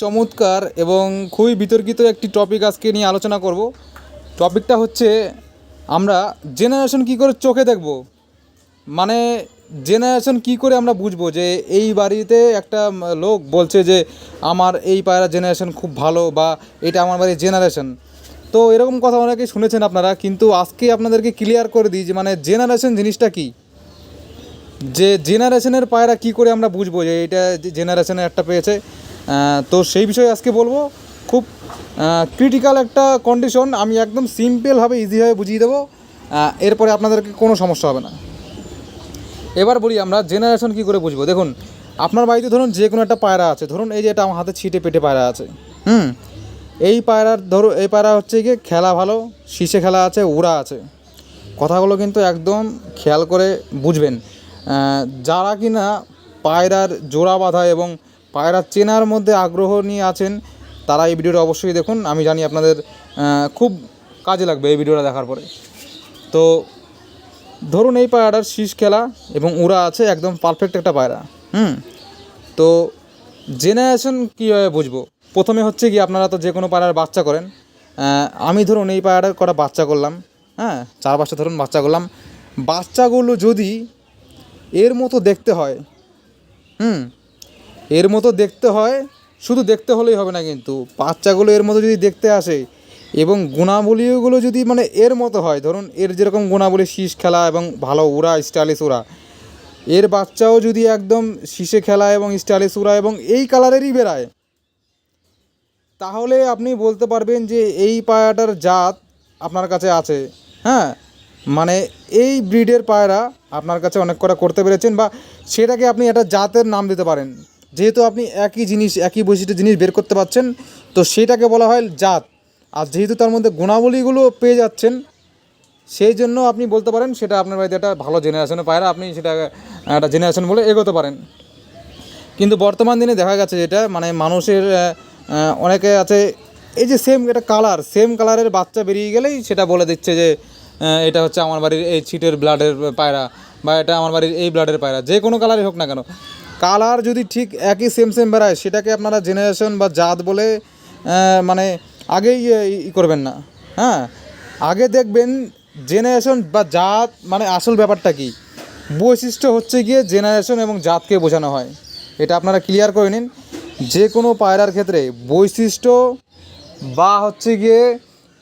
চমৎকার এবং খুবই বিতর্কিত একটি টপিক আজকে নিয়ে আলোচনা করব। টপিকটা হচ্ছে আমরা জেনারেশন কী করে চোখে দেখব? মানে জেনারেশন কী করে আমরা বুঝব যে এই বাড়িতে একটা লোক বলছে যে আমার এই পায়রা জেনারেশন খুব ভালো বা এটা আমার বাড়ির জেনারেশন তো এরকম কথা অনেকেই শুনেছেন আপনারা, কিন্তু আজকে আপনাদেরকে ক্লিয়ার করে দিই যে মানে জেনারেশন জিনিসটা কী? যে জেনারেশনের পায়রা কি করে আমরা বুঝব যে এটা জেনারেশনের একটা পেয়েছে? তো সেই বিষয়ে আজকে বলব, খুব ক্রিটিক্যাল একটা কন্ডিশন আমি একদম সিম্পলভাবে ইজিভাবে বুঝিয়ে দেবো। এরপরে আপনাদেরকে কোনো সমস্যা হবে না। এবার বলি আমরা জেনারেশন কি করে বুঝব? দেখুন, আপনার বাড়িতে ধরুন যে কোনো একটা পায়রা আছে, ধরুন এই যে এটা আমার হাতে ছিটে পেটে পায়রা আছে, হুম? এই পায়রার ধরো, এই পায়রা হচ্ছে গিয়ে খেলা ভালো, শীষে খেলা আছে, উড়া আছে। কথাগুলো কিন্তু একদম খেয়াল করে বুঝবেন। যারা কিনা পায়রার জোড়া বাঁধা এবং পায়রা চেনার মধ্যে আগ্রহ নিয়ে আছেন তারা এই ভিডিওটা অবশ্যই দেখুন। আমি জানি আপনাদের খুব কাজে লাগবে এই ভিডিওটা দেখার পরে। তো ধরুন এই পায়রাটার শীষ খেলা এবং উড়া আছে একদম পারফেক্ট একটা পায়রা, হুম? তো জেনারেশন কীভাবে বুঝব? প্রথমে হচ্ছে কি আপনারা তো যে কোনো পায়রার বাচ্চা করেন। আমি ধরুন এই পায়রাটার কটা বাচ্চা করলাম হ্যাঁ? চার পাঁচটা ধরুন বাচ্চা করলাম। বাচ্চাগুলো যদি এর মতো দেখতে হয়, হুম? এর মতো দেখতে হয়, শুধু দেখতে হলেই হবে না কিন্তু। বাচ্চাগুলো এর মতো যদি দেখতে আসে, এবং গুণাবলীগুলো যদি মানে এর মতো হয়, ধরুন এর যেরকম গুণাবলী শীষ খেলা এবং ভালো উড়া স্টাইলিশ উড়া এর বাচ্চাও যদি একদম শীষে খেলা এবং স্টাইলিশ উড়া এবং এই কালারেরই বেরায় তাহলে আপনি বলতে পারবেন যে এই পায়রাটার জাত আপনার কাছে আছে। হ্যাঁ? মানে এই ব্রিডের পায়রা আপনার কাছে অনেক কটা করতে পেরেছেন বা সেটাকে আপনি একটা জাতের নাম দিতে পারেন। যেহেতু আপনি একই জিনিস, একই বৈশিষ্ট্য জিনিস বের করতে পারছেন, তো সেটাকে বলা হয় জাত। আর যেহেতু তার মধ্যে গুণাবলীগুলো পেয়ে যাচ্ছেন, সেই জন্য আপনি বলতে পারেন সেটা আপনার বাড়িতে একটা ভালো জেনারেশনের পায়রা, আপনি সেটা, একটা জেনারেশন বলে এগোতে পারেন। কিন্তু বর্তমান দিনে দেখা গেছে যেটা মানে মানুষের অনেকে আছে, এই যে সেম এটা কালার সেম কালারের বাচ্চা বেরিয়ে গেলেই সেটা বলে দিচ্ছে যে এটা হচ্ছে আমার বাড়ির এই ছিটের ব্লাডের পায়রা বা এটা আমার বাড়ির এই ব্লাডের পায়রা, যে কোনো কালারই হোক না কেন। কালার যদি ঠিক একই সেম সেম বেড়ায়, সেটাকে আপনারা জেনারেশন বা জাত বলে মানে আগেই ই করবেন না। হ্যাঁ? আগে দেখবেন জেনারেশন বা জাত মানে আসল ব্যাপারটা কি? বৈশিষ্ট্য হচ্ছে গিয়ে জেনারেশন এবং জাতকে বোঝানো হয়। এটা আপনারা ক্লিয়ার করে নিন। যে কোনো পায়রার ক্ষেত্রে বৈশিষ্ট্য বা হচ্ছে গিয়ে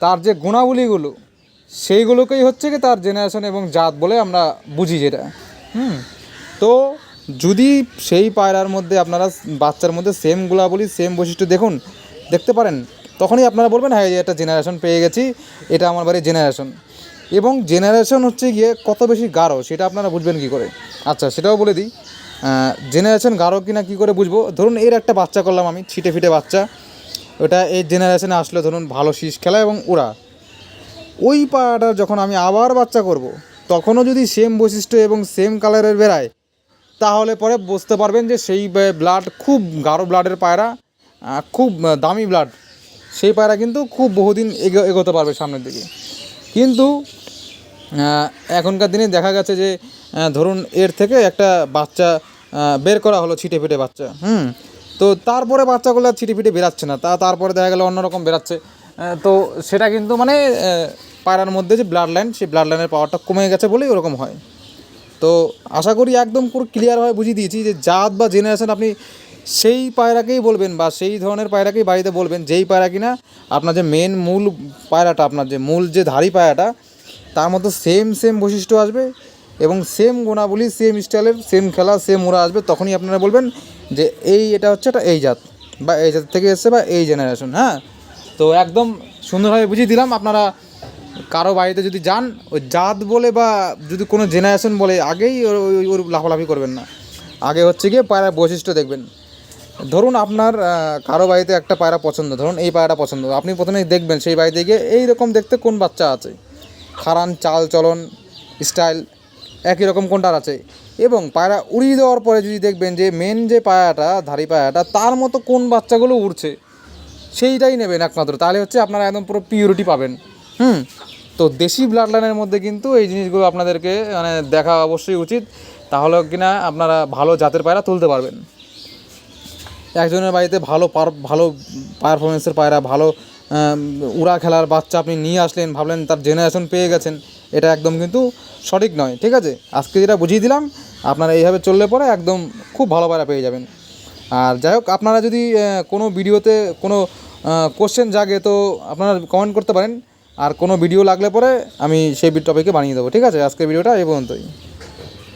তার যে গুণাবলীগুলো, সেইগুলোকেই হচ্ছে কি তার জেনারেশন এবং জাত বলে আমরা বুঝি যেটা। হুম? তো যদি সেই পায়রার মধ্যে আপনারা বাচ্চার মধ্যে সেম গুণাবলী সেম বৈশিষ্ট্য দেখুন, দেখতে পারেন, তখনই আপনারা বলবেন হ্যাঁ একটা জেনারেশন পেয়ে গেছি, এটা আমার বাড়ির জেনারেশন এবং জেনারেশন হচ্ছে গিয়ে কত বেশি গাঢ়, সেটা আপনারা বুঝবেন কী করে? আচ্ছা সেটাও বলে দিই। জেনারেশন গাঢ় কিনা কী করে বুঝব? ধরুন, এর একটা বাচ্চা করলাম আমি, ছিটে ফিটে বাচ্চা। ওটা এই জেনারেশনে আসলে, ধরুন, ভালো শীষ খেলা এবং উড়া। ওই পাড়াটার যখন আমি আবার বাচ্চা করব। তখনও যদি সেম বৈশিষ্ট্য এবং সেম কালারের বেরায় তাহলে পরে বুঝতে পারবেন যে সেই ব্লাড খুব গাঢ় ব্লাডের পায়রা খুব দামি ব্লাড সেই পায়রা কিন্তু খুব বহুদিন এগো, এগোতে পারবে সামনের দিকে। কিন্তু এখনকার দিনে দেখা গেছে যে ধরুন এর থেকে একটা বাচ্চা বের করা হলো ছিটে ফিটে বাচ্চা, হুম? তো তারপরে বাচ্চাগুলো ছিটে ফিটে বেরাচ্ছে না। তা, তারপরে দেখা গেলো অন্যরকম বেরাচ্ছে। তো সেটা কিন্তু মানে পায়রার মধ্যে যে ব্লাড লাইন সেই ব্লাড লাইনের পাওয়ারটা কমে গেছে বলেই ওরকম হয়। তো আশা করি একদম পুরো ক্লিয়ারভাবে বুঝিয়ে দিয়েছি যে জাত বা জেনারেশন আপনি সেই পায়রাকেই বলবেন বা সেই ধরনের পায়রাকেই বাড়িতে বলবেন, যেই পায়রা কিনা আপনার যে মেন মূল পায়রাটা, আপনার যে মূল যে ধারি পায়রাটা, তার মধ্যে সেম সেম বৈশিষ্ট্য আসবে এবং সেম গুণাবলী সেম স্টাইলের সেম খেলা সেম ওরা আসবে, তখনই আপনারা বলবেন যে এই এটা হচ্ছে এটা এই জাত বা এই জাত থেকে এসছে বা এই জেনারেশন হ্যাঁ? তো একদম সুন্দরভাবে বুঝিয়ে দিলাম, আপনারা কারও বাড়িতে যদি যান, ওই জাত বলে বা যদি কোনো জেনারেশন বলে, আগেই ওর- ওই, ওর লাফালাফি করবেন না। আগে হচ্ছে গিয়ে পায়রার বৈশিষ্ট্য দেখবেন। ধরুন আপনার কারও বাড়িতে একটা পায়রা পছন্দ, ধরুন এই পায়রাটা পছন্দ। আপনি প্রথমেই দেখবেন সেই বাড়িতে গিয়ে এইরকম দেখতে কোন বাচ্চা আছে। খারান চাল চলন স্টাইল একই রকম কোনটার আছে। এবং পায়রা উড়িয়ে দেওয়ার পরে যদি দেখবেন যে মেন যে পায়রাটা, ধারি পায়রাটা, তার মতো কোন বাচ্চাগুলো উড়ছে, সেইটাই নেবেন একমাত্র। তাহলে হচ্ছে আপনারা একদম পুরো পিওরিটি পাবেন। হুম। তো দেশি ব্লাড লাইনের মধ্যে কিন্তু এই জিনিসগুলো আপনাদেরকে মানে দেখা অবশ্যই উচিত। তাহলে কিনা আপনারা ভালো জাতের পায়রা তুলতে পারবেন। একজনের বাড়িতে ভালো পার ভালো পারফরমেন্সের পায়রা, ভালো উড়া খেলার বাচ্চা আপনি নিয়ে আসলেন, ভাবলেন তার জেনারেশন পেয়ে গেছেন, এটা একদম কিন্তু সঠিক নয়, ঠিক আছে? আজকে যেটা বুঝিয়ে দিলাম, আপনারা এইভাবে চললে পরে একদম খুব ভালো পায়রা পেয়ে যাবেন। আর যাই হোক, আপনারা যদি কোনো ভিডিওতে কোনো কোশ্চেন জাগে তো আপনারা কমেন্ট করতে পারেন। আর কোনো ভিডিও লাগলে পরে আমি সেই টপিকে বানিয়ে দেবো। ঠিক আছে? আজকের ভিডিওটা এই পর্যন্তই।